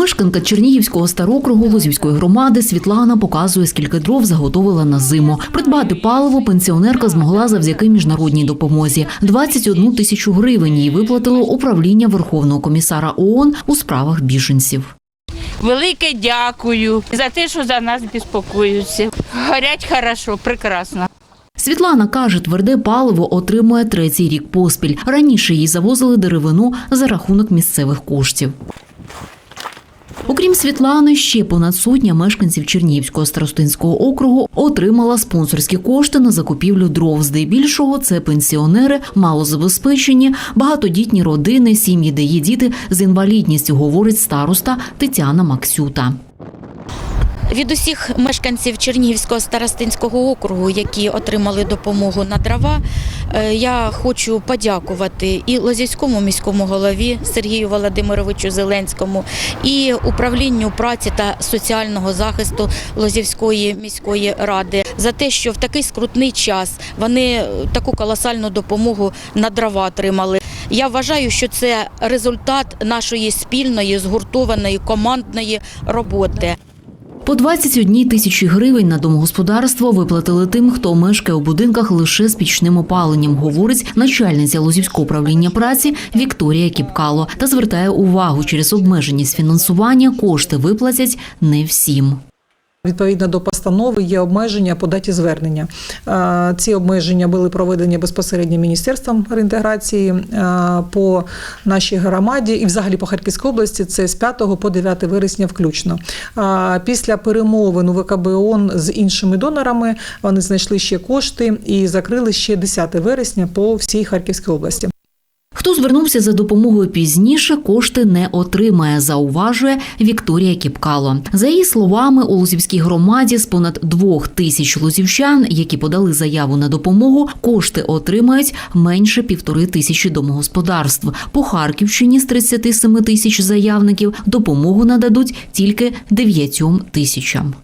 Мешканка Чернігівського старокругу Лозівської громади Світлана показує, скільки дров заготовила на зиму. Придбати паливо пенсіонерка змогла завдяки міжнародній допомозі. 21 тисячу гривень їй виплатило управління Верховного комісара ООН у справах біженців. Велике дякую за те, що за нас безпокоюються. Горять хорошо, прекрасно. Світлана каже, тверде паливо отримує третій рік поспіль. Раніше їй завозили деревину за рахунок місцевих коштів. Окрім Світлани, ще понад сотня мешканців Чернігівського старостинського округу отримала спонсорські кошти на закупівлю дров. Здебільшого це пенсіонери, малозабезпечені, багатодітні родини, сім'ї, де є діти з інвалідністю, говорить староста Тетяна Максюта. Від усіх мешканців Чернігівського старостинського округу, які отримали допомогу на дрова, е, я хочу подякувати і Лозівському міському голові Сергію Володимировичу Зеленському, і управлінню праці та соціального захисту Лозівської міської ради за те, що в такий скрутний час вони е, таку колосальну допомогу на дрова отримали. Я вважаю, що це результат нашої спільної згуртованої командної роботи. По 21 тисячі гривень на домогосподарство виплатили тим, хто мешкає у будинках лише з пічним опаленням, говорить начальниця Лозівського управління праці Вікторія Кіпкало та звертає увагу через обмеженість фінансування кошти виплатять не всім. Відповідно до постанови є обмеження по даті звернення. Ці обмеження були проведені безпосередньо Міністерством реінтеграції по нашій громаді і взагалі по Харківській області. Це з 5 по 9 вересня включно. Після перемовин у ВКБ ООН з іншими донорами вони знайшли ще кошти і закрили ще 10 вересня по всій Харківській області. Хто звернувся за допомогою пізніше, кошти не отримає, зауважує Вікторія Кіпкало. За її словами, у Лозівській громаді з понад двох тисяч лозівчан, які подали заяву на допомогу, кошти отримають менше півтори тисячі домогосподарств. По Харківщині з 37 тисяч заявників допомогу нададуть тільки дев'ятьом тисячам.